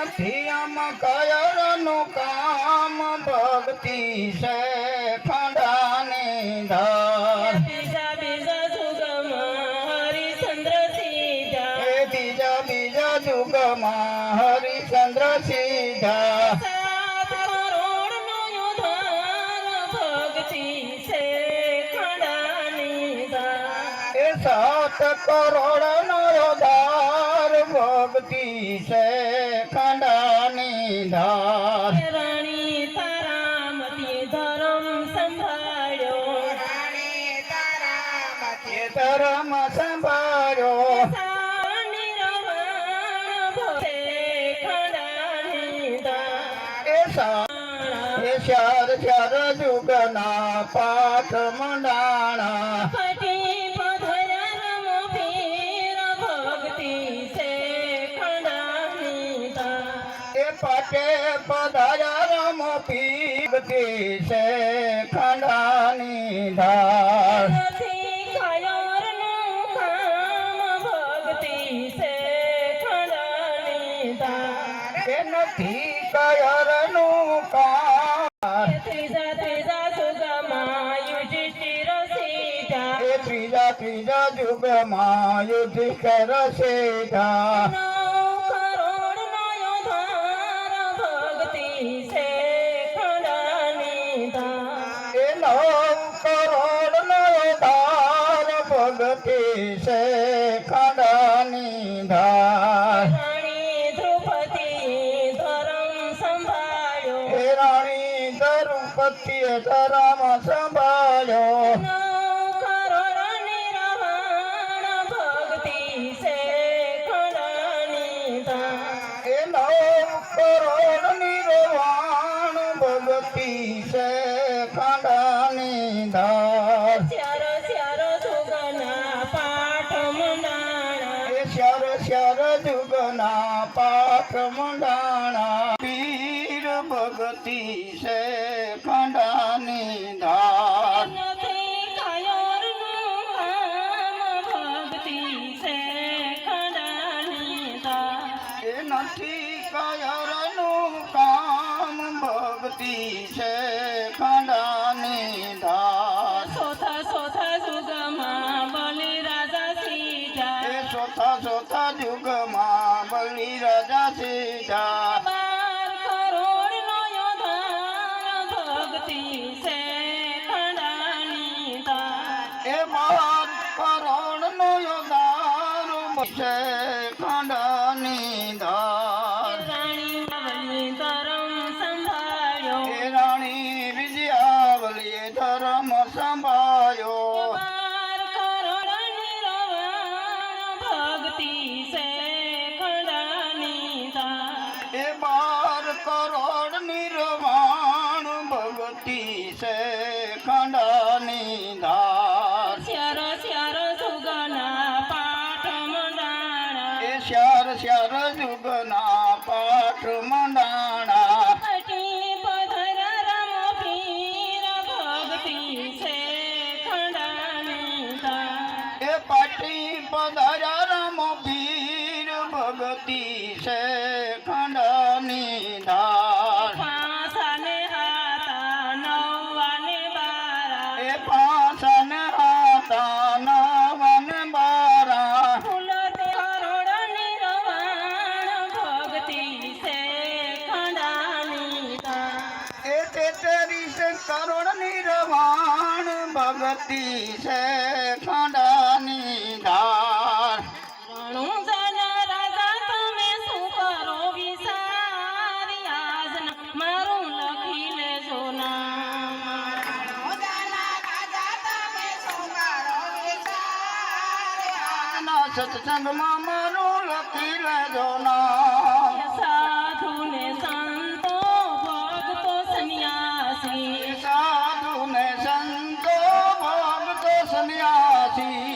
નથી આમ કયરનું કામ ભક્તિ છે ખંડાની ધાર. બીજા બીજા સુગમ હરિચંદ્ર સીધા સાત કરોડ નો ધાર. ભક્તિ છે ખંડાની ધાર. રાણી તારામતી ધર્મ સંભાળ્યો. એ ધર્મ સંભાળ્યો. એ ચાર ચાર યુગના પાઠ મંડાણા. પાટે પધાર્યા રામ પીગતી છે ધાર નથી ત્રીજા ત્રીજા ત્રીજા ત્રીજા યુધિષ્ઠર સીધા નવ એ નવ કરોડ નો ધાર ભગતી છે ખંડાની ધાર. રાણી દ્રૌપદી ધર્મ સંભાળ્યો. ભગતી છે. ધાર ચાર ચાર સુગના પાઠ મંડાણા એ શર શર જુગના પાઠ મંડાણા પીર ભગતી છે ખંડાની ધાર. નથી કાયોરનું કામ ભક્તિ છે ખંડાની ધાર. ચોથા ચોથા યુગમાં બલી રાજા સીધા. એ બાર કરોડ નો યોદાર છે ખંડાની ધાર રાણી વિજયાવલીએ ધર્મ સંભાળ્યો. બાર કરોડ નિર્વાણ ભગતી છે ખંડાની ધાર. શ્યાર શ્યાર સુગના પાઠ મંડાણા. એ શ્યાર શ્યાર યુગના પાઠ મંડાણા. અટી પધરા રમો પીર પાટી ભગતી છે ખંડાની કરોડ નિર્વાણ ભગતી છે ખંડાની ધાર. રણું જન રાજા તમે શું કરો વિસારી આજના મારું લખી લેજો ના સત્સંગમાં મારું લખી લેજો ને ती